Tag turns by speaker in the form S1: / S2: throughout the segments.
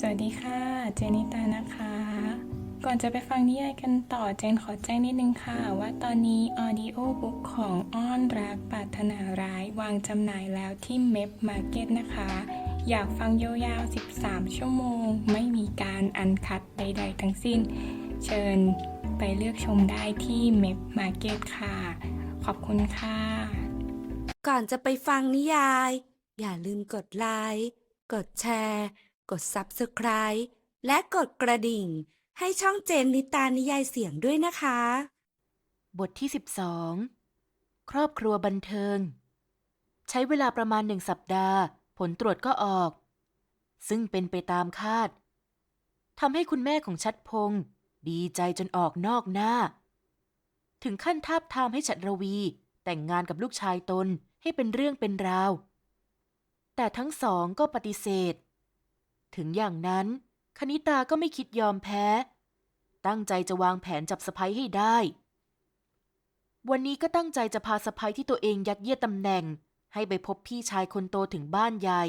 S1: สวัสดีค่ะ เจนิตานะคะ ก่อนจะไปฟังนิยายกันต่อเจนขอแจ้งนิดนึงค่ะ ว่าตอนนี้ออดิโอบุ๊กของอ้อนรักปรารถนาร้ายวางจำหน่ายแล้วที่เม p มาร์เก็ตนะคะ อยากฟังยาวๆ 13 ชั่วโมง ไม่มีการอันคัดใดๆ ทั้งสิ้น เชิญไปเลือกชมได้ที่เม p มาร์เก็ตค่ะ ขอบคุณค่ะ
S2: ก่อนจะไปฟังนิยาย อย่าลืมกดไลค์กดแชร์ กด Subscribe และกดกระดิ่ง ให้ช่องเจนนิตานิยายเสียงด้วยนะคะ
S3: บทที่ 12 ครอบครัวบันเทิง ใช้เวลาประมาณหนึ่งสัปดาห์ ผลตรวจก็ออก ซึ่งเป็นไปตามคาดทำให้คุณแม่ของชัดพงศ์ดีใจจนออกนอกหน้า ถึงขั้นทาบทามให้ฉัดระวี แต่งงานกับลูกชายตนให้เป็นเรื่องเป็นราว แต่ทั้งสองก็ปฏิเสธ อย่างนั้น คณิตาก็ไม่คิดยอมแพ้ ตั้งใจจะวางแผนจับสะพ้ยให้ได้ วันนี้ก็ตั้งใจจะพาสะพ้ยที่ตัวเองยัดเยียดตำแหน่ง ให้ไปพบพี่ชายคนโตถึงบ้านใหญ่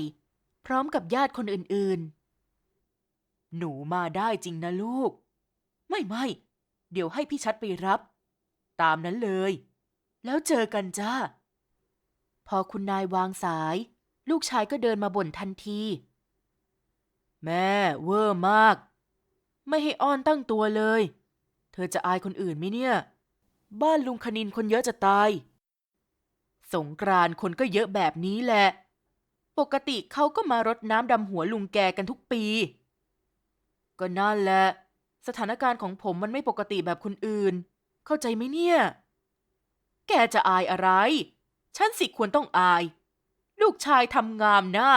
S3: พร้อมกับญาติคนอื่นๆ หนูมาได้จริงนะลูก ไม่ไม่เดี๋ยวให้พี่ชัดไปรับ ตามนั้นเลย แล้วเจอกันจ้า พอคุณนายวางสาย ลูกชายก็เดินมาบ่นทันที แม่เวอร์มาก ไม่ให้อ้อนตั้งตัวเลย เธอจะอายคนอื่นไหมเนี่ย บ้านลุงคณินคนเยอะจะตาย สงกรานคนก็เยอะแบบนี้แหละ ปกติเขาก็มารดน้ำดำหัวลุงแกกันทุกปี ก็นั่นแหละ สถานการณ์ของผมมันไม่ปกติแบบคนอื่น เข้าใจไหมเนี่ย แกจะอายอะไร ฉันสิควรต้องอาย ลูกชายทำงามหน้า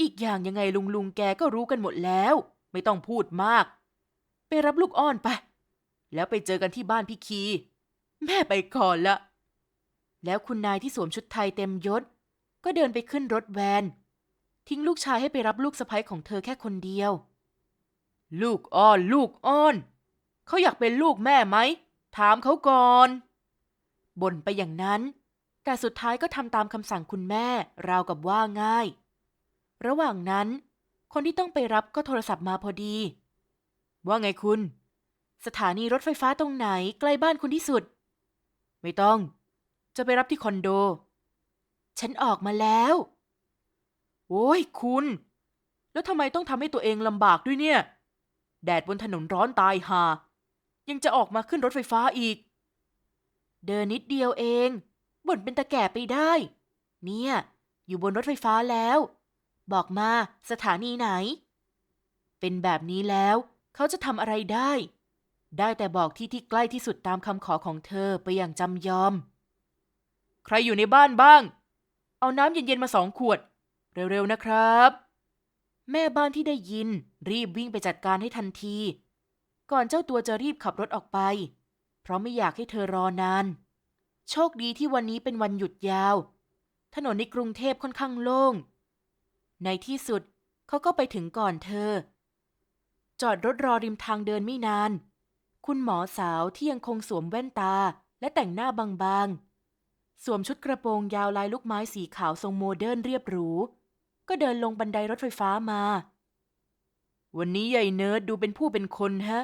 S3: อีกอย่างยังไงลุงลุงแกก็รู้กันหมดแล้ว ไม่ต้องพูดมาก ไปรับลูกอ้อนไป แล้วไปเจอกันที่บ้านพี่คี แม่ไปก่อนละ แล้วคุณนายที่สวมชุดไทยเต็มยศ ก็เดินไปขึ้นรถแวน ทิ้งลูกชายให้ไปรับลูกสะใภ้ของเธอแค่คนเดียว ลูกอ้อนลูกอ้อน เขาอยากเป็นลูกแม่ไหม ถามเขาก่อนบ่นไปอย่างนั้น แต่สุดท้ายก็ทำตามคำสั่งคุณแม่ราวกับว่าง่าย ระหว่างนั้น คนที่ต้องไปรับก็โทรศัพท์มาพอดี ว่าไงคุณ สถานีรถไฟฟ้าตรงไหนใกล้บ้านคุณที่สุด ไม่ต้อง จะไปรับที่คอนโด ฉันออกมาแล้ว โอ้ยคุณ แล้วทำไมต้องทำให้ตัวเองลำบากด้วยเนี่ย แดดบนถนนร้อนตายหา ยังจะออกมาขึ้นรถไฟฟ้าอีก เดินนิดเดียวเองบ่นเป็นตะแก่ไปได้ เนี่ย อยู่บนรถไฟฟ้าแล้ว บอกมาสถานีไหน เป็นแบบนี้แล้ว เขาจะทำอะไรได้ ได้แต่บอกที่ที่ใกล้ที่สุดตามคำขอของเธอไปอย่างจำยอม ใครอยู่ในบ้านบ้าง เอาน้ำเย็นๆมาสองขวด เร็วๆนะครับ แม่บ้านที่ได้ยิน รีบวิ่งไปจัดการให้ทันที ก่อนเจ้าตัวจะรีบขับรถออกไป เพราะไม่อยากให้เธอรอนาน โชคดีที่วันนี้เป็นวันหยุดยาว ถนนในกรุงเทพค่อนข้างโล่ง ในที่สุดเขาก็ไปถึงก่อนเธอ จอดรถรอริมทางเดินไม่นาน คุณหมอสาวที่ยังคงสวมแว่นตาและแต่งหน้าบางๆ สวมชุดกระโปรงยาวลายลูกไม้สีขาวทรงโมเดิร์นเรียบหรู ก็เดินลงบันไดรถไฟฟ้ามา วันนี้ใหญ่เนิร์ดดูเป็นผู้เป็นคนฮะ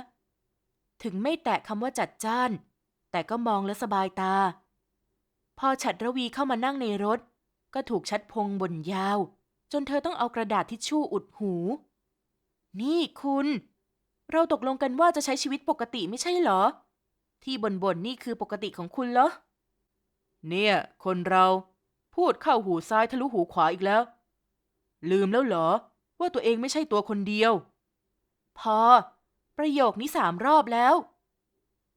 S3: ถึงไม่แตะคำว่าจัดจ้าน แต่ก็มองและสบายตา พอฉัดระวีเข้ามานั่งในรถ ก็ถูกชัดพงบ่นยาว จนเธอต้องเอากระดาษทิชชู่อุดหู นี่คุณ เราตกลงกันว่าจะใช้ชีวิตปกติไม่ใช่เหรอ ที่บ่นบนๆนี่คือปกติของคุณเหรอ เนี่ย คนเราพูดเข้าหูซ้ายทะลุหูขวาอีกแล้ว ลืมแล้วเหรอ ว่าตัวเองไม่ใช่ตัวคนเดียว พอ ประโยคนี้สามรอบแล้ว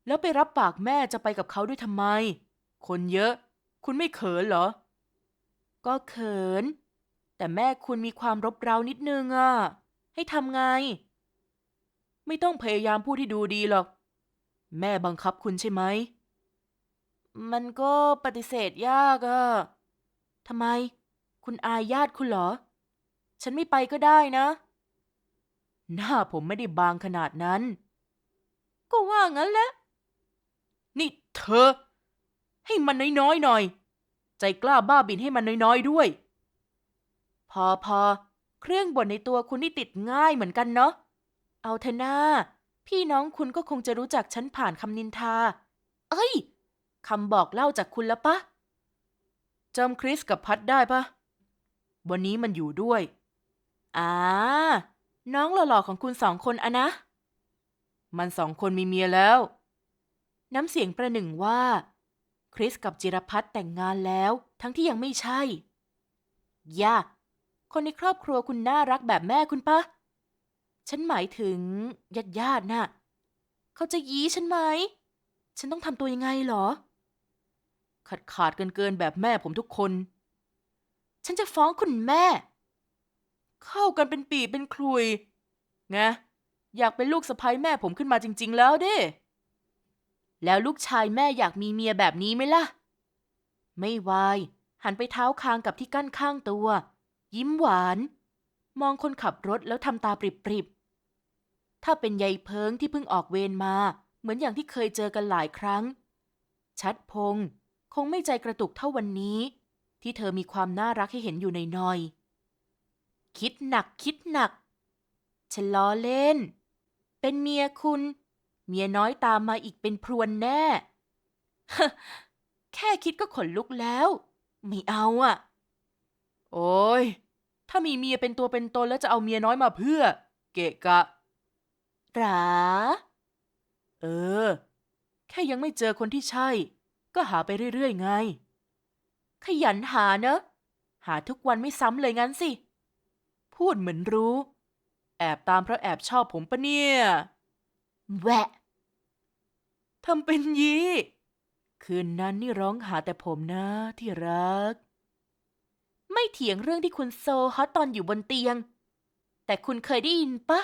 S3: แล้วไปรับปากแม่จะไปกับเขาด้วยทำไม คนเยอะ คุณไม่เขินเหรอ ก็เขิน แต่แม่คุณมีความรบเร้านิดนึงอะให้ทำไง ไม่ต้องพยายามพูดที่ดูดีหรอก แม่บังคับคุณใช่ไหม มันก็ปฏิเสธยากอะทำไม คุณอายญาติคุณเหรอ ฉันไม่ไปก็ได้นะ หน้าผมไม่ได้บางขนาดนั้น ก็ว่างั้นแหละ นี่เธอ ให้มันน้อยๆหน่อย ใจกล้าบ้าบินให้มันน้อยๆด้วย อพอ เครื่องบ่นในตัวคุณนี่ติดง่ายเหมือนกันเนาะ เอาเถอะนาพี่น้องคุณก็คงจะรู้จักฉันผ่านคำนินทา เอ้ยคำบอกเล่าจากคุณแล้วปะจำคริสกับพัดได้ปะวันนี้มันอยู่ด้วย อ่า น้องหล่อๆของคุณสองคนอะนะ มันสองคนมีเมียแล้ว น้ำเสียงประหนึ่งว่า คริสกับจิรพัฒแต่งงานแล้ว ทั้งที่ยังไม่ใช่ ย่า คนในครอบครัวคุณน่ารักแบบแม่คุณปะ ฉันหมายถึงญาติญาติๆน่ะ เขาจะยี้ฉันไหม ฉันต้องทำตัวยังไงเหรอ ขาดขาดเกินเกินๆแบบแม่ผมทุกคน ฉันจะฟ้องคุณแม่ เข้ากันเป็นปีเป็นคลุย ไง อยากเป็นลูกสะใภ้แม่ผมขึ้นมาจริง ๆ แล้วเด้ แล้วลูกชายแม่อยากมีเมียแบบนี้ไหมล่ะ ไม่วาย หันไปเท้าคางกับที่กั้นข้างตัว ยิ้มหวาน มองคนขับรถแล้วทำตาปริบๆ ถ้าเป็นยายเพิงที่เพิ่งออกเวรมา เหมือนอย่างที่เคยเจอกันหลายครั้ง ชัดพงศ์คงไม่ใจกระตุกเท่าวันนี้ ที่เธอมีความน่ารักให้เห็นอยู่ในน้อย คิดหนักคิดหนักฉันล้อเล่น เป็นเมียคุณ เมียน้อยตามมาอีกเป็นพรวนแน่ แค่คิดก็ขนลุกแล้ว ไม่เอาอะ โอ้ย ถ้ามีเมียเป็นตัวเป็นตนแล้วจะเอาเมียน้อยมาเพื่อ เกะกะหราเออ แค่ยังไม่เจอคนที่ใช่ ก็หาไปเรื่อยๆไง ขยันหาเนอะ หาทุกวันไม่ซ้ำเลยงั้นสิ พูดเหมือนรู้ แอบตามเพราะแอบชอบผมปะเนี่ย แวะทำเป็นยี้ คืนนั้นนี่ร้องหาแต่ผมนะที่รัก ไม่เถียงเรื่องที่คุณโซฮอตตอนอยู่บนเตียง แต่คุณเคยได้ยินปะ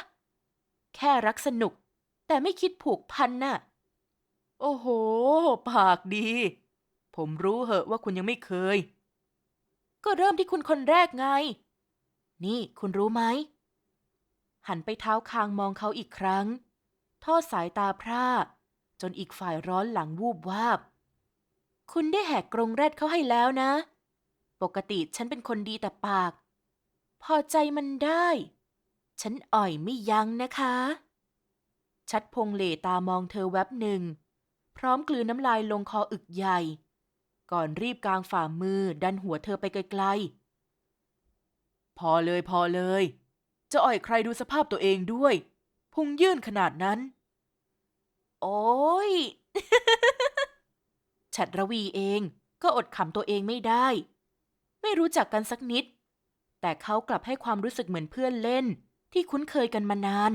S3: แค่รักสนุก แต่ไม่คิดผูกพันน่ะ โอ้โห ปากดี ผมรู้เหอะว่าคุณยังไม่เคย ก็เริ่มที่คุณคนแรกไง นี่คุณรู้ไหม หันไปเท้าคางมองเขาอีกครั้ง ทอดสายตาพร่า จนอีกฝ่ายร้อนหลังวูบวาบ คุณได้แหกกรงแรดเขาให้แล้วนะ ปกติฉันเป็นคนดีแต่ปาก พอใจมันได้ ฉันอ่อยไม่ยั้งนะคะ ชัดพงเหลตามองเธอแวบหนึ่ง พร้อมกลืนน้ำลายลงคออึกใหญ่ ก่อนรีบกางฝ่ามือดันหัวเธอไปไกลๆ พอเลยพอเลย จะอ่อยใครดูสภาพตัวเองด้วย พุงยื่นขนาดนั้น โอ้ย ฉัดระวีเองก็อดขำตัวเองไม่ได้ ไม่รู้จักกันสักนิด แต่เขากลับให้ความรู้สึกเหมือนเพื่อนเล่น ที่คุ้นเคยกันมานาน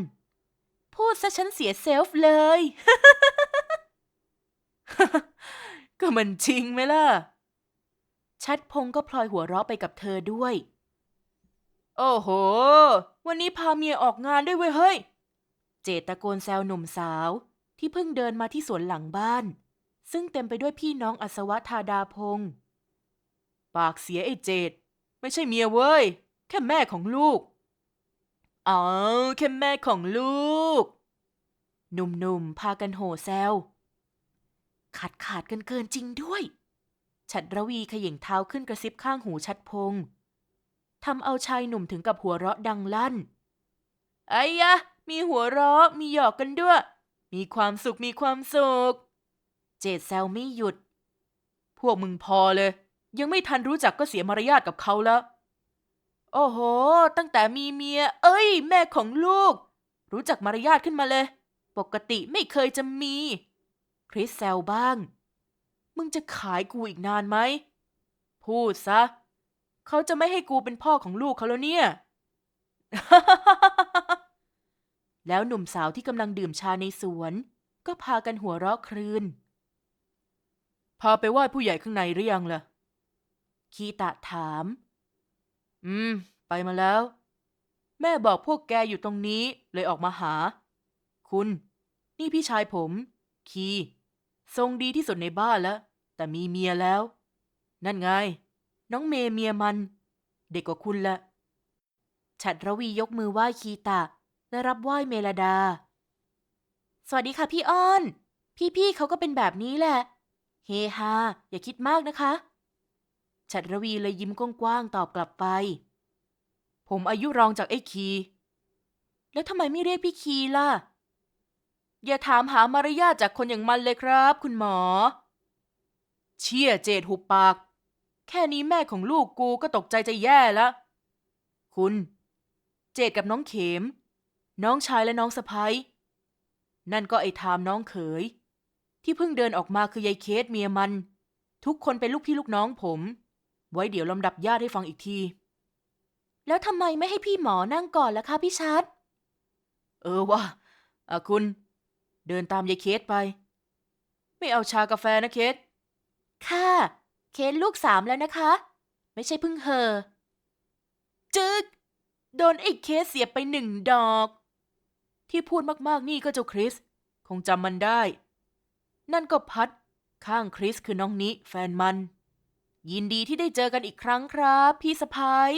S3: พูดซะฉันเสียเซลฟ์เลย ก็มันจริงไหมล่ะ ชัดพงก็พลอยหัวเราะไปกับเธอด้วย โอ้โห วันนี้พาเมียออกงานด้วยเว้ยเฮ้ย เจตตะโกนแซวหนุ่มสาวที่เพิ่งเดินมาที่สวนหลังบ้าน ซึ่งเต็มไปด้วยพี่น้องอัศวธาดาพงศ์ ปากเสียไอ้เจดไม่ใช่เมียเว้ย แค่แม่ของลูกอ๋อแค่แม่ของลูก หนุ่มๆ พากันโห่แซว ขาดขาดกันเกินจริงด้วยฉัดระวีขย่งเท้าขึ้นกระซิบข้างหูชัดพงทำเอาชายหนุ่มถึงกับหัวเราะดังลั่น ไอ้ยะ มีหัวเราะ มีหยอกกันด้วย มีความสุข มีความสุข เจดแซวไม่หยุด พวกมึงพอเลย ยังไม่ทันรู้จักก็เสียมารยาทกับเขาแล้ว โอ้โห ตั้งแต่มีเมีย เอ้ย แม่ของลูก รู้จักมารยาทขึ้นมาเลย ปกติไม่เคยจะมี คริสแซวบ้าง มึงจะขายกูอีกนานไหม พูดซะ เขาจะไม่ให้กูเป็นพ่อของลูกเขาแล้วเนี่ย แล้วหนุ่มสาวที่กำลังดื่มชาในสวน ก็พากันหัวเราะครืนพาไปไหว้ผู้ใหญ่ข้างในหรือยังล่ะ คีตะถาม อืม ไปมาแล้ว แม่บอกพวกแกอยู่ตรงนี้เลยออกมาหา คุณ นี่พี่ชายผม คี ทรงดีที่สุดในบ้านแล้ว แต่มีเมียแล้ว นั่นไง น้องเมย์เมียมัน เด็กกว่าคุณละฉัดระวียกมือไหว้คีตะ และรับไหว้เมลดา สวัสดีค่ะพี่อ้อน พี่ๆเขาก็เป็นแบบนี้แหละ เฮฮาอย่าคิดมากนะคะ ฉัดระวีเลยยิ้มกว้างๆตอบกลับไป ผมอายุรองจากไอ้คี แล้วทำไมไม่เรียกพี่คีล่ะ อย่าถามหามารยาทจากคนอย่างมันเลยครับ คุณหมอ เชี่ยเจดหุบปาก แค่นี้แม่ของลูกกูก็ตกใจจะแย่แล้ว คุณ เจดกับน้องเข็มน้องชายและน้องสะพ้ยนั่นก็ไอ้ทามน้องเขย ที่เพิ่งเดินออกมาคือยายเคสเมียมัน ทุกคนเป็นลูกพี่ลูกน้องผม ไว้เดี๋ยวลำดับญาติให้ฟังอีกที แล้วทำไมไม่ให้พี่หมอนั่งก่อนล่ะคะพี่ชัด เออว่ะอะคุณ เดินตามยายเคสไป ไม่เอาชากาแฟนะเคส ค่ะ เคสลูกสามแล้วนะคะ ไม่ใช่เพิ่งเหอจึก โดนไอ้เคสเสียบไปหนึ่งดอก ที่พูดมากๆนี่ก็เจ้าคริส คงจำมันได้ นั่นก็พัด ข้างคริสคือน้องนิแฟนมัน ยินดีที่ได้เจอกันอีกครั้งครับ พี่สะพาย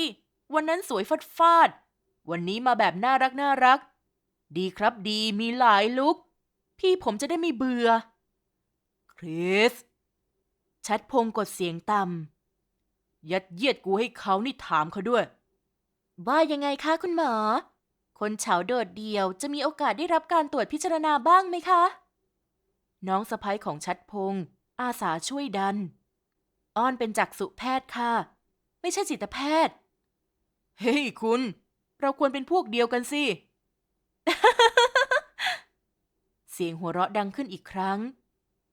S3: วันนั้นสวยฟาดฟาด วันนี้มาแบบน่ารักน่ารัก ดีครับดีมีหลายลุก พี่ผมจะได้ไม่เบื่อ คริส ชัดพงกดเสียงต่ำยัดเยียดกูให้เขานี่ถามเขาด้วย ว่ายังไงคะคุณหมอ คนเฉาโดดเดี่ยวจะมีโอกาสได้รับการตรวจพิจารณาบ้างไหมคะ น้องสะพ้ยของชัดพงอาสาช่วยดัน อ้อนเป็นจักษุแพทย์ค่ะ ไม่ใช่จิตแพทย์ เฮ้ย คุณ เราควรเป็นพวกเดียวกันสิ เสียงหัวเราะดังขึ้นอีกครั้ง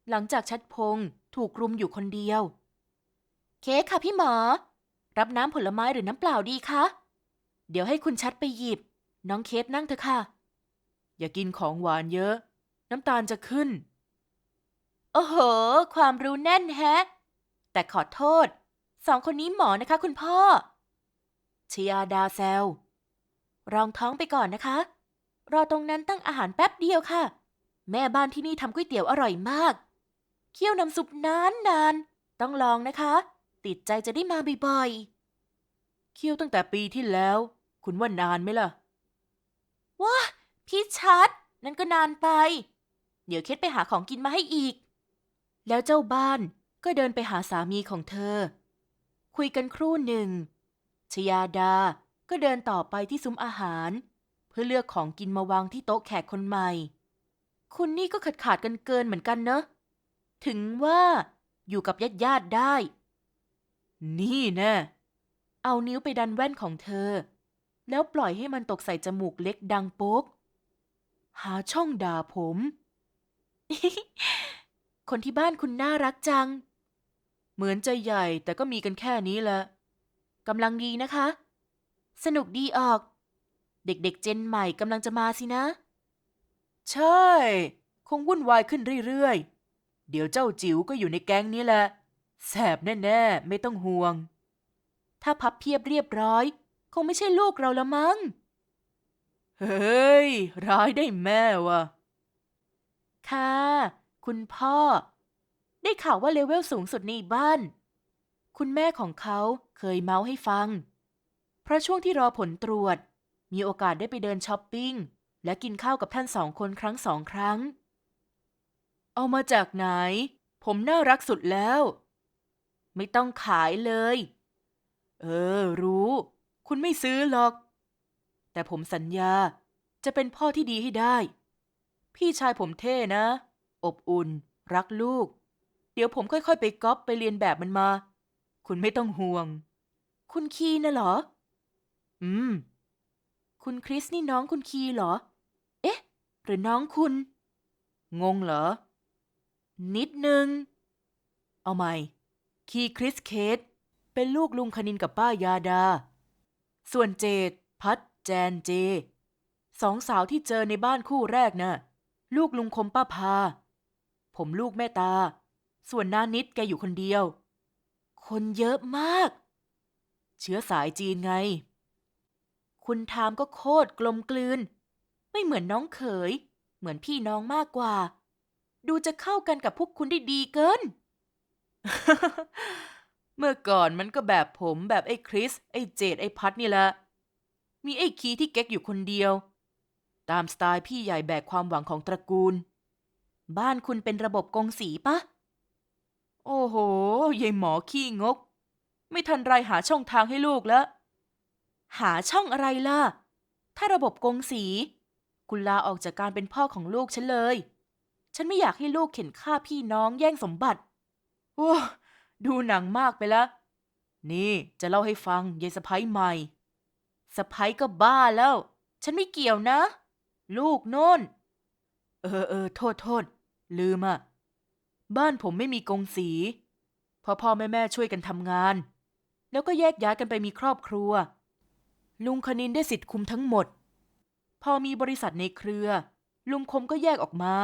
S3: หลังจากชัดพงถูกรุมอยู่คนเดียว เค้กค่ะพี่หมอ รับน้ำผลไม้หรือน้ำเปล่าดีคะ เดี๋ยวให้คุณชัดไปหยิบ น้องเคสนั่งเถอะค่ะ อย่ากินของหวานเยอะ น้ำตาลจะขึ้น โอ้โห ความรู้แน่นแฮะ แต่ขอโทษ สองคนนี้หมอนะคะคุณพ่อชยาดาแซวรองท้องไปก่อนนะคะ รอตรงนั้นตั้งอาหารแป๊บเดียวค่ะ แม่บ้านที่นี่ทำก๋วยเตี๋ยวอร่อยมาก เคี่ยวน้ำซุปนานนาน ต้องลองนะคะ ติดใจจะได้มาบ่อยๆ เคี่ยวตั้งแต่ปีที่แล้ว คุณว่านานไหมล่ะ ว้าพี่ชัด นั่นก็นานไป เดี๋ยวเคสไปหาของกินมาให้อีก แล้วเจ้าบ้าน ก็เดินไปหาสามีของเธอ คุยกันครู่หนึ่ง ชยาดาก็เดินต่อไปที่ซุ้มอาหาร เพื่อเลือกของกินมาวางที่โต๊ะแขกคนใหม่ คุณนี่ก็ขาดขาดกันเกินเหมือนกันเนอะ ถึงว่าอยู่กับญาติญาติได้ นี่แน่เอานิ้วไปดันแว่นของเธอ แล้วปล่อยให้มันตกใส่จมูกเล็กดังโป๊ก หาช่องด่าผม คนที่บ้านคุณน่ารักจัง เหมือนจะใหญ่แต่ก็มีกันแค่นี้แหละกำลังดีนะคะ สนุกดีออก เด็กๆเจนใหม่กำลังจะมาสินะ ใช่ คงวุ่นวายขึ้นเรื่อยๆ เดี๋ยวเจ้าจิ๋วก็อยู่ในแก๊งนี้แหละ แสบแน่ๆ ไม่ต้องห่วง ถ้าพับเพียบเรียบร้อย คงไม่ใช่ลูกเราละมั้ง เฮ้ย ร้ายได้แม่วะค่ะ คุณพ่อ ได้ข่าวว่าเลเวลสูงสุดในบ้าน คุณแม่ของเขาเคยเมาส์ให้ฟัง เพราะช่วงที่รอผลตรวจ มีโอกาสได้ไปเดินช้อปปิ้ง และกินข้าวกับท่านสองคนครั้งสองครั้ง เอามาจากไหน ผมน่ารักสุดแล้ว ไม่ต้องขายเลย เออ รู้ คุณไม่ซื้อหรอก แต่ผมสัญญาจะเป็นพ่อที่ดีให้ได้ พี่ชายผมเท่นะ อบอุ่น รักลูก เดี๋ยวผมค่อยๆ ไปก๊อปไปเรียนแบบมันมา คุณไม่ต้องห่วง คุณคีน่ะเหรอ อืม คุณคริสนี่น้องคุณคีเหรอ เอ๊ะ หรือน้องคุณ งงเหรอ นิดนึง เอาใหม่ คีคริสเคสเป็นลูกลุงคณินกับป้ายาดา ส่วนเจดพัดแจนเจ สองสาวที่เจอในบ้านคู่แรกน่ะ ลูกลุงคมป้าพา ผมลูกแม่ตา ส่วนน้านิดแกอยู่คนเดียว คนเยอะมาก เชื้อสายจีนไง คุณทามก็โคตรกลมกลืน ไม่เหมือนน้องเขย เหมือนพี่น้องมากกว่า ดูจะเข้ากันกับพวกคุณได้ดีเกิน เมื่อก่อนมันก็แบบผมแบบไอ้คริส ไอ้เจดไอ้พัดนี่แหละ มีไอ้คีที่เก๊กอยู่คนเดียว ตามสไตล์พี่ใหญ่แบกความหวังของตระกูล บ้านคุณเป็นระบบกงสีปะ โอ้โหยายหมอขี้งก ไม่ทันไรหาช่องทางให้ลูกแล้ว หาช่องอะไรล่ะ ถ้าระบบกงสี คุณลาออกจากการเป็นพ่อของลูกฉันเลย ฉันไม่อยากให้ลูกเข็นฆ่าพี่น้องแย่งสมบัติ โอ้ดูหนังมากไปละนี่จะเล่าให้ฟังยายสะพ้ยใหม่สะพ้ยก็บ้าแล้ว ฉันไม่เกี่ยวนะ ลูกโน่น เออเออโทษโทษ ลืมอะบ้านผมไม่มีกงสีพ่อพ่อแม่แม่ช่วยกันทำงาน แล้วก็แยกย้ายกันไปมีครอบครัว ลุงคณินได้สิทธิ์คุมทั้งหมด พอมีบริษัทในเครือ ลุงคมก็แยกออกมา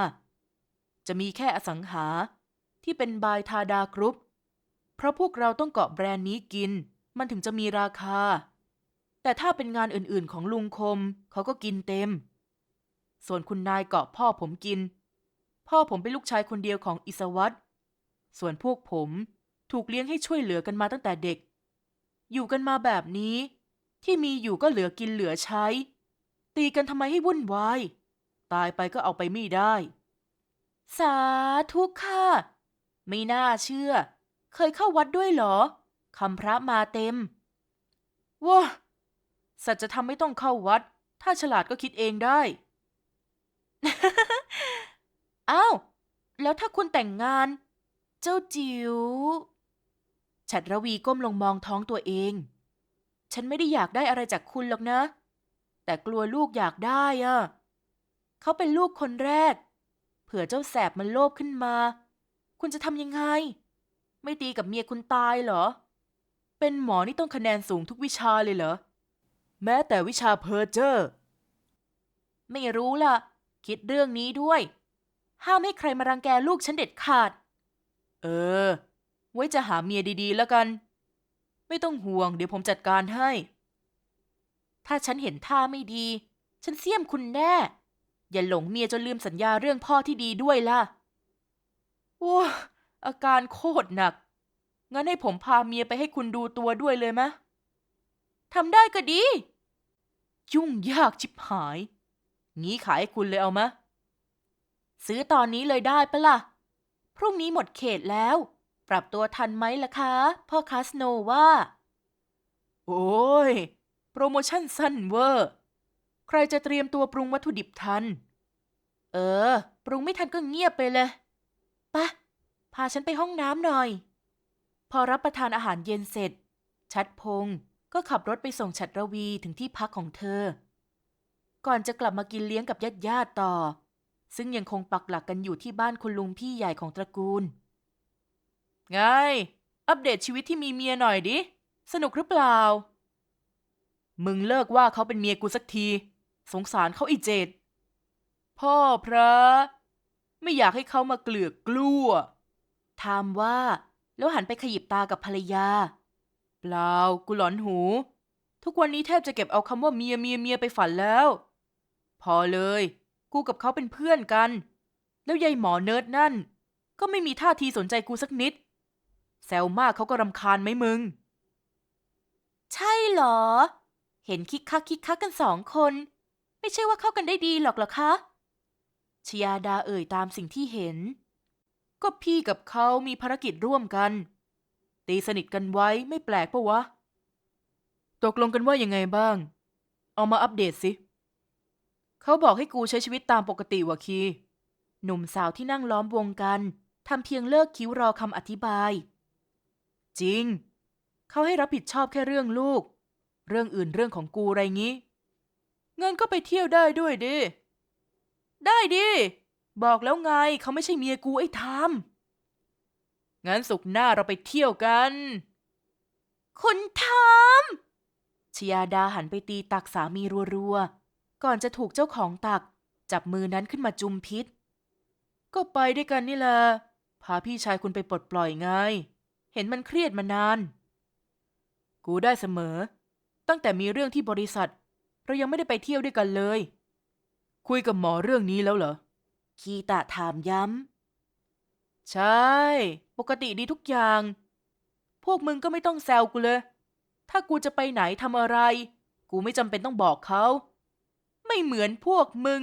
S3: จะมีแค่อสังหาที่เป็นบายทาดากรุ๊ป เพราะพวกเราต้องเกาะแบรนด์นี้กิน มันถึงจะมีราคา แต่ถ้าเป็นงานอื่นๆของลุงคมเขาก็กินเต็ม ส่วนคุณนายเกาะพ่อผมกิน พ่อผมเป็นลูกชายคนเดียวของอิสวัตส่วนพวกผมถูกเลี้ยงให้ช่วยเหลือกันมาตั้งแต่เด็ก อยู่กันมาแบบนี้ ที่มีอยู่ก็เหลือกินเหลือใช้ ตีกันทำไมให้วุ่นวาย ตายไปก็เอาไปไม่ได้ สาธุค่ะ ไม่น่าเชื่อ เคยเข้าวัดด้วยเหรอคำพระมาเต็มว้าสัจธรรมไม่ต้องเข้าวัด ถ้าฉลาดก็คิดเองได้ อ้าว แล้วถ้าคุณแต่งงาน เจ้าจิ๋วฉัตรวีก้มลงมองท้องตัวเอง ฉันไม่ได้อยากได้อะไรจากคุณหรอกนะ แต่กลัวลูกอยากได้อะเขาเป็นลูกคนแรก เผื่อเจ้าแสบมันโลภขึ้นมา คุณจะทำยังไง ไม่ตีกับเมียคุณตายเหรอ เป็นหมอนี่ต้องคะแนนสูงทุกวิชาเลยเหรอ แม้แต่วิชาเพอร์เจอร์ ไม่รู้ล่ะ คิดเรื่องนี้ด้วย ห้ามให้ใครมารังแกลูกฉันเด็ดขาด เออ ไว้จะหาเมียดีๆ แล้วกัน ไม่ต้องห่วง เดี๋ยวผมจัดการให้ ถ้าฉันเห็นท่าไม่ดี ฉันเสี่ยมคุณแน่ อย่าหลงเมียจนลืมสัญญาเรื่องพ่อที่ดีด้วยล่ะว้าอาการโคตรหนัก งั้นให้ผมพาเมียไปให้คุณดูตัวด้วยเลยมะทำได้ก็ดี ยุ่งยากชิบหาย งี้ขายให้คุณเลยเอามะ ซื้อตอนนี้เลยได้ปะล่ะ พรุ่งนี้หมดเขตแล้ว ปรับตัวทันไหมล่ะคะ พ่อคาสโนว่า โอ้ย โปรโมชั่นสั้นเวอร์ ใครจะเตรียมตัวปรุงวัตถุดิบทัน เออ ปรุงไม่ทันก็เงียบไปเลยปะพาฉันไปห้องน้ำหน่อย พอรับประทานอาหารเย็นเสร็จ ชัดพงศ์ก็ขับรถไปส่งชัดระวีถึงที่พักของเธอ ก่อนจะกลับมากินเลี้ยงกับญาติญาติๆต่อ ซึ่งยังคงปักหลักกันอยู่ที่บ้านคุณลุงพี่ใหญ่ของตระกูล ไง อัปเดตชีวิตที่มีเมียหน่อยดิ สนุกหรือเปล่า มึงเลิกว่าเขาเป็นเมียกูสักที สงสารเขาอีเจดพ่อพระ ไม่อยากให้เขามาเกลือกกลัวถามว่า แล้วหันไปขยิบตากับภรรยา เปล่ากูหลอนหู ทุกวันนี้แทบจะเก็บเอาคำว่าเมียเมียเมียไปฝันแล้ว พอเลย กูกับเขาเป็นเพื่อนกัน แล้วยายหมอเนิร์ดนั่น ก็ไม่มีท่าทีสนใจกูสักนิด แซวมากเขาก็รำคาญไหมมึง ใช่เหรอ เห็นคิกคักคิกคักกันสองคน ไม่ใช่ว่าเข้ากันได้ดีหรอกเหรอคะชยาดาเอ่ยตามสิ่งที่เห็น ก็พี่กับเขามีภารกิจร่วมกัน ตีสนิทกันไว้ไม่แปลกปะวะ ตกลงกันว่ายังไงบ้าง เอามาอัปเดตสิ เขาบอกให้กูใช้ชีวิตตามปกติวะคี หนุ่มสาวที่นั่งล้อมวงกันทำเพียงเลิกคิ้วรอคำอธิบาย จริง เขาให้รับผิดชอบแค่เรื่องลูก เรื่องอื่นเรื่องของกูไรงี้ เงินก็ไปเที่ยวได้ด้วยดิ ได้ดิ บอกแล้วไงเขาไม่ใช่เมียกูไอ้ทามงั้นสุกหน้าเราไปเที่ยวกัน คุณทามชยาดาหันไปตีตักสามีรัวๆ ก่อนจะถูกเจ้าของตัก จับมือนั้นขึ้นมาจุมพิษ ก็ไปด้วยกันนี่แหละพาพี่ชายคุณไปปลดปล่อยไง เห็นมันเครียดมานาน กูได้เสมอ ตั้งแต่มีเรื่องที่บริษัท เรายังไม่ได้ไปเที่ยวด้วยกันเลย คุยกับหมอเรื่องนี้แล้วเหรอ คีตะถามย้ำ ใช่ ปกติดีทุกอย่าง พวกมึงก็ไม่ต้องแซวกูเลย ถ้ากูจะไปไหนทำอะไร กูไม่จำเป็นต้องบอกเขา ไม่เหมือนพวกมึง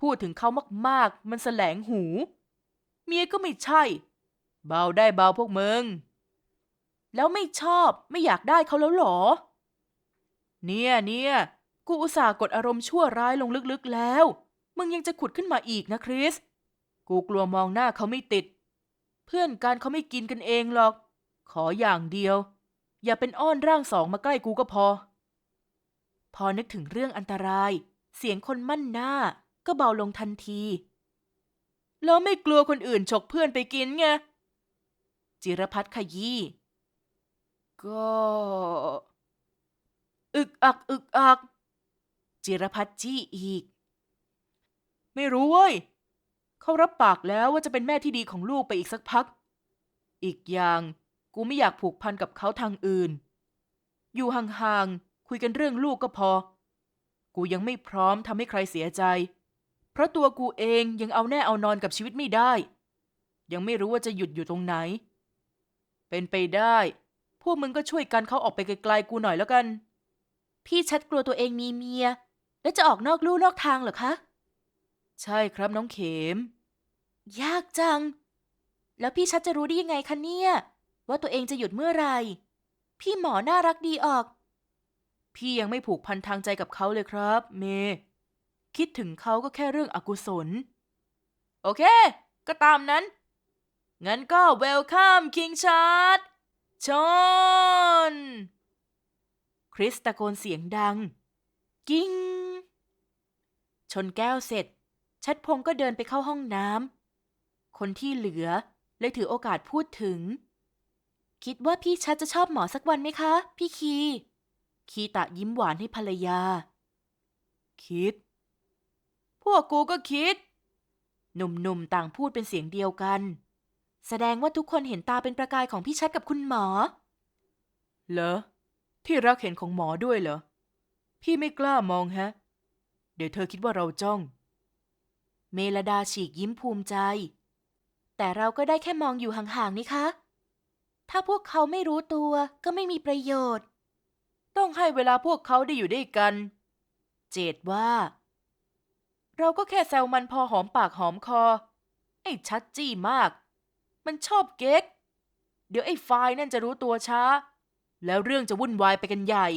S3: พูดถึงเขามากๆ มันแสลงหู เมียก็ไม่ใช่ เบาได้เบาพวกมึง แล้วไม่ชอบไม่อยากได้เขาแล้วหรอ เนี่ยเนี่ยกูอุตส่าห์กดอารมณ์ชั่วร้ายลงลึกๆแล้ว มึงยังจะขุดขึ้นมาอีกนะคริส กูกลัวมองหน้าเขาไม่ติด เพื่อนกันเขาไม่กินกันเองหรอก ขออย่างเดียว อย่าเป็นอ้อนร่างสองมาใกล้กูก็พอ พอนึกถึงเรื่องอันตราย เสียงคนมั่นหน้าก็เบาลงทันที แล้วไม่กลัวคนอื่นฉกเพื่อนไปกินไง จิรพัฒน์ขยี้ ก็ อึกอักอึกอัก จิรพัฒน์จี้อีก ไม่รู้เว้ย เขารับปากแล้วว่าจะเป็นแม่ที่ดีของลูกไปอีกสักพัก อีกอย่างกูไม่อยากผูกพันกับเขาทางอื่น อยู่ห่างๆ คุยกันเรื่องลูกก็พอ กูยังไม่พร้อมทำให้ใครเสียใจ เพราะตัวกูเองยังเอาแน่เอานอนกับชีวิตไม่ได้ ยังไม่รู้ว่าจะหยุดอยู่ตรงไหน เป็นไปได้ พวกมึงก็ช่วยกันเขาออกไปไกลๆกูหน่อยแล้วกัน พี่ชัดกลัวตัวเองมีเมีย แล้วจะออกนอกลู่นอกทางเหรอคะ ใช่ครับน้องเขม ยากจัง แล้วพี่ชัดจะรู้ได้ยังไงคะเนี่ย ว่าตัวเองจะหยุดเมื่อไหร่ พี่หมอน่ารักดีออก พี่ยังไม่ผูกพันทางใจกับเขาเลยครับ เม คิดถึงเขาก็แค่เรื่องอกุศล โอเค ก็ตามนั้น งั้นก็เวลคัมคิงชาร์ดชอนคริสตะโกนเสียงดัง กิ้ง ชนแก้วเสร็จ ชัดพงก็เดินไปเข้าห้องน้ำ คนที่เหลือเลยถือโอกาสพูดถึง คิดว่าพี่ชัดจะชอบหมอสักวันไหมคะ พี่คี คีตะยิ้มหวานให้ภรรยา คิด พวกกูก็คิด หนุ่มๆต่างพูดเป็นเสียงเดียวกัน แสดงว่าทุกคนเห็นตาเป็นประกายของพี่ชัดกับคุณหมอ เหรอ ที่รักเห็นของหมอด้วยเหรอ พี่ไม่กล้ามองฮะ เดี๋ยวเธอคิดว่าเราจ้อง เมลดาฉีกยิ้มภูมิใจ แต่เราก็ได้แค่มองอยู่ห่างๆนี่คะ ถ้าพวกเขาไม่รู้ตัวก็ไม่มีประโยชน์ ต้องให้เวลาพวกเขาได้อยู่ด้วยกัน เจดว่า เราก็แค่แซวมันพอหอมปากหอมคอ ไอ้ชัดจี้มาก มันชอบเก๊ก เดี๋ยวไอ้ไฟล์นั่นจะรู้ตัวช้า แล้วเรื่องจะวุ่นวายไปกันใหญ่